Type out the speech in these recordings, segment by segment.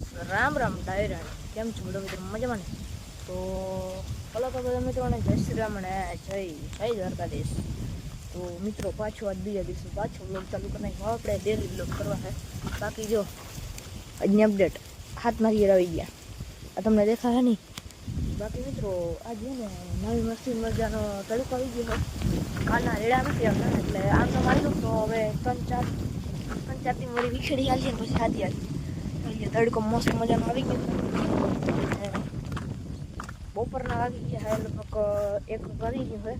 રામ રામ ડાયરા કેમ છો બધા મિત્રો? મજામાં ને? તો પેલા તો બધા મિત્રોને જય શ્રી રામ અને જય જય દ્વારકાધીશ. તો મિત્રો, પાછો આજ બીજા દિવસે પાછો બ્લોગ ચાલુ કરી નાખ્યો આપણે ડેલી બ્લોગ કરવા છે. બાકી જો, આજની અપડેટ હાથમાં ગીર આવી ગયા. આ તમને દેખાશે નહીં. બાકી મિત્રો, આજ ને નવી મસ્તી મજાનો તડકો આવી ગયો કાલના રેડા નથી આવતા, એટલે આમ તો મારી તો હવે ત્રણ ચાર, ત્રણ ચારથી વીખડી વિખેડી ને પછી હાથી આવી. તડકો મસ્ત મજાનો આવી ગયો. બપોરના આવી ગયા હા, લગભગ એક કરી ગયું છે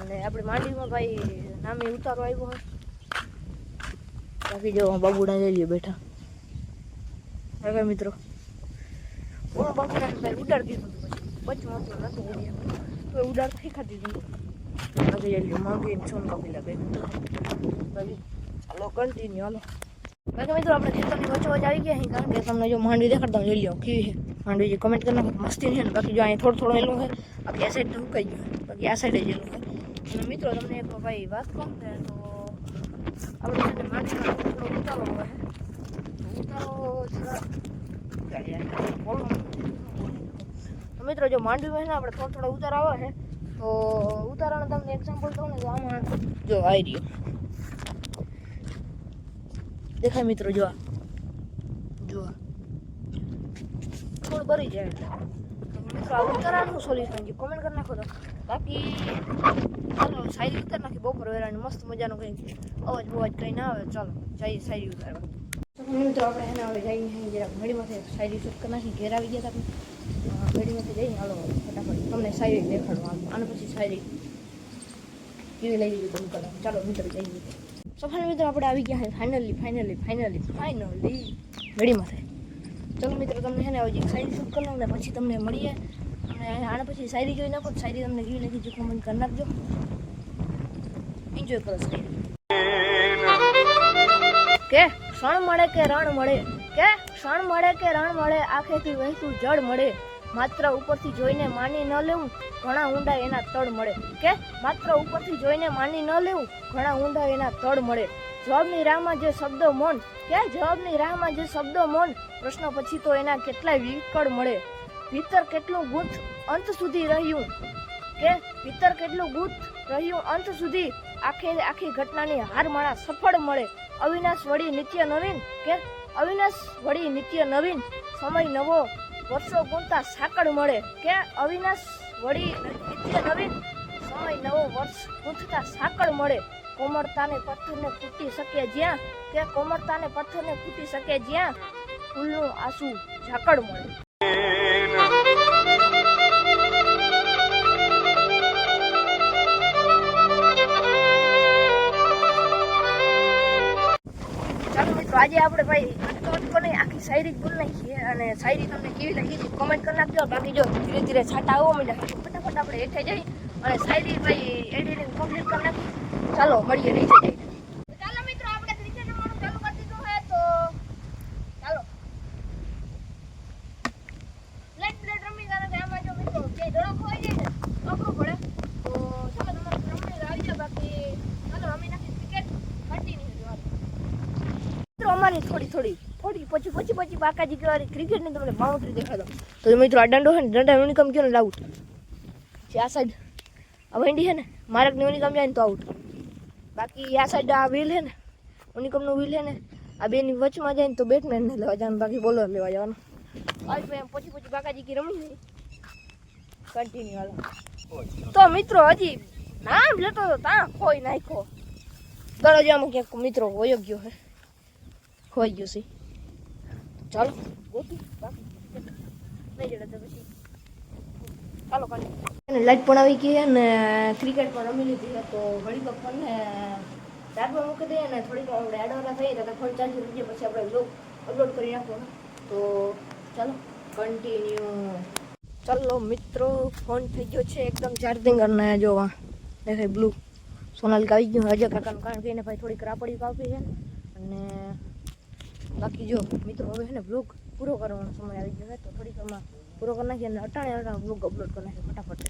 અને આપણે માંડવીમાં ભાઈ નામે ઉતારો આવ્યો હોય બાકી જો, બાબુડા જઈ લઈએ બેઠા. હવે મિત્રો. હું બાબુડા ભાઈ ઉડાડ દીધું બચમાં તો નતું ઉડ્યા તો ઉડાડ થઈ ખાતી દીધું. બાકી જઈ લઈએ માંગીને છોન કાપી લાગે બાકી ચાલો કન્ટિન્યુ હાલો. બાકી મિત્રો આપણે ખેતરની વચ્ચે વચ્ચે આવી ગયા અહીં કારણ કે તમને જો માંડવી દેખાડતા હું જોઈ લો કેવી છે માંડવી જે કમેન્ટ કરી નાખો મસ્તી છે ને બાકી જો અહીં થોડું થોડું એલું છે બાકી આ સાઈડ તો ઉકાઈ ગયું છે બાકી આ સાઈડ જ એલું છે અને મિત્રો તમને એક ભાઈ વાત કહું ને તો આપણે છે ને માંડવીમાં થોડો ઉતારો હોય છે ઉતારો થોડા બોલવાનું. તો મિત્રો જો માંડવીમાં છે ને આપણે થોડો થોડો ઉતારો આવે છે તો ઉતારાનો તમને એક્ઝામ્પલ કહું ને તો આમાં જો આવી રહ્યો દેખાય મિત્રો જોવા જોવા થોડું ભરી જાય એટલે મિત્રો, આવું કરવાનું સોલ્યુશન છે. કોમેન્ટ કરી નાખો તો. બાકી, ચાલો શાયરી ઉતાર નાખી બપોર વેરાની મસ્ત મજાનું કંઈ અવાજ બવાજ કંઈ ના આવે, ચાલો, જઈએ શાયરી ઉતારવા મિત્રો, આપણે એના હવે જઈએ અહીં જરાક ઘડીમાંથી શાયરી શૂટ કરી નાખી ઘેર આવી ગયા આપણે. ઘડીમાંથી જઈને હાલો, ફટાફટ. તમને શાયરી દેખાડવા. આને પછી શાયરી કેવી લઈ લીધી ચાલો, મિત્રો, જઈએ. સફળ મિત્રો આપણે આવી ગયા છે ફાઇનલી ફાઇનલી ફાઇનલી ફાઇનલી ઘડીમાં થાય ચલો મિત્રો, તમને છે ને હજી શાયરી શૂટ કરી ને પછી તમને મળીએ. અને આના પછી શાયરી જોઈ નાખો શાયરી તમને કેવી લાગી જો કોમેન્ટ કરી નાખજો. એન્જોય કરો શાયરી. કે ક્ષણ મળે કે રણ મળે? કે ક્ષણ મળે કે રણ મળે? આખેથી વહેતું જળ મળે? માત્ર ઉપરથી જોઈને માની ન લેવું, ઘણા ઊંડા એના તળ મળે. કે? માત્ર ઉપરથી જોઈને માની ન લેવું, ઘણા ઊંડા એના તળ મળે. જવાબની રાહમાં જે શબ્દો મૌન, કે? જવાબની રાહમાં જે શબ્દો મૌન, પ્રશ્ન પછી તો એના કેટલાય વિકળ મળે. ભીતર કેટલું ગૂંથ અંત સુધી રહ્યું? કે? ભીતર કેટલું ગૂંથ રહ્યું અંત સુધી? આખે આખી ઘટનાની હારમાળા સફળ મળે. અવિનાશ વળી નિત્ય નવીન, કે? અવિનાશ વળી નિત્ય નવીન. સમય નવો વર્ષો ગુણતા સાકળ મળે કે અવિનાશ વળી નિત્ય નવીન સમય નવો વર્ષ ગુંથતા સાકળ મળે. કોમળતાને પથ્થરને ફૂટી શકે જ્યાં કે કોમળતાને પથ્થરને ફૂટી શકે જ્યાં ફૂલનું આંસુ ઝાકળ મળે. ચાલો આજે આપણે ભાઈ અટકો અટકો નહીં, આખી શાયરી બોલ નાખીએ અને શાયરી તમને કેવી લાગી કોમેન્ટ કરી નાખજો. બાકી જો ધીરે ધીરે છાટા આવવા માંડ્યા ફટાફટ આપણે હેઠે જઈ અને શાયરી ભાઈ એડિટિંગ કમ્પ્લીટ કરી નાખી. ચાલો, મળીએ નીચે જઈ ચાલો મિત્રો આપણે ક્રિકેટ રમવાનું ચાલુ કરી દીધું છે તો ચાલો બ્લેક બ્લેડ રમી કારણ કે આમાં જો મિત્રો જે દડો ખોઈ જાય ને અઘરું પડે તો ચાલો તમારે રમણી આવી જાય બાકી ચાલો રમી નાખી ક્રિકેટ કન્ટિન્યુ જોવાનું મિત્રો અમારી થોડી થોડી થોડી, પછી પછી પછી બાકાજી કહેવાની ક્રિકેટની તમને બાઉન્ડ્રી દેખાડો. તો મિત્રો આ દંડો છે ને, દંડા યુનિકમ કયો ને આઉટ છે. આ સાઈડ આ વેંડી છે ને, મારકની યુનિકમ જાય ને તો આઉટ બાકી આ સાઈડ આ વ્હીલ છે ને યુનિકમનું વ્હીલ છે ને, આ બેની વચમાં જાય ને તો બેટમેન ને લેવા જવાનું, બાકી બોલર લેવા જવાનું. આજ ભાઈ, એમ પછી પછી બાકાજી કી રમી નહીં કન્ટિન્યુ હાલો. તો મિત્રો હજી નામ લેતો તો તા ખોઈ નાખ્યો. દરવાજામાં ક્યાંક મિત્રો હોયો ગયો છે ખોઈ ગયું છે ચાલો ચાલો કાલે અને લાઈટ પણ આવી ગઈ અને ક્રિકેટ પણ રમી લીધી છે તો વળી ચાર ચાર્જમાં મૂકી દઈએ અને થોડીક આપણે એડવાના થઈએ તો ફોન ચાર્જ જાય પછી આપણે બ્લોગ અપલોડ કરી નાખો તો ચાલો કન્ટિન્યુ ચાલો મિત્રો ફોન થઈ ગયો છે એકદમ ચાર્જિંગ અને જોવા દેખાય બ્લુ સોનાલિકા આવી ગયું અજય કાકાનું કારણ કે એને ભાઈ થોડીક રાપડી કાપી છે અને બાકી જો મિત્રો, હવે છે ને બ્લોગ પૂરો કરવાનો સમય આવી ગયો છે, તો થોડીક આમાં પૂરો કરી નાખીએ અને અટાણે અટાણે બ્લોગ અપલોડ કરી નાખીએ ફટાફટ.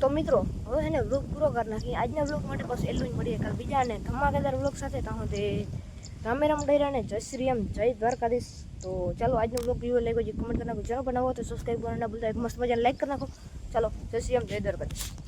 તો મિત્રો, હવે છે ને બ્લોગ પૂરો કરી નાખીએ. આજના બ્લોગ માટે બસ એટલું જ મળીએ. કાલ બીજા અને ધમાકેદાર બ્લોગ સાથે ત્યાં સુધી રામે રામ અને જય શ્રી રામ, જય દ્વારકાધીશ. તો ચાલો, આજનો બ્લોગ વીડિયો લઈ ગયો કમેન્ટ કરી નાખો. ચેનલ બનાવો તો સબસ્ક્રાઈબ કરવાના ભૂલતા. એક મસ્ત મજાને લાઈક કરી નાખો. ચાલો, જય શ્રી રામ, જય દ્વારકાધીશ.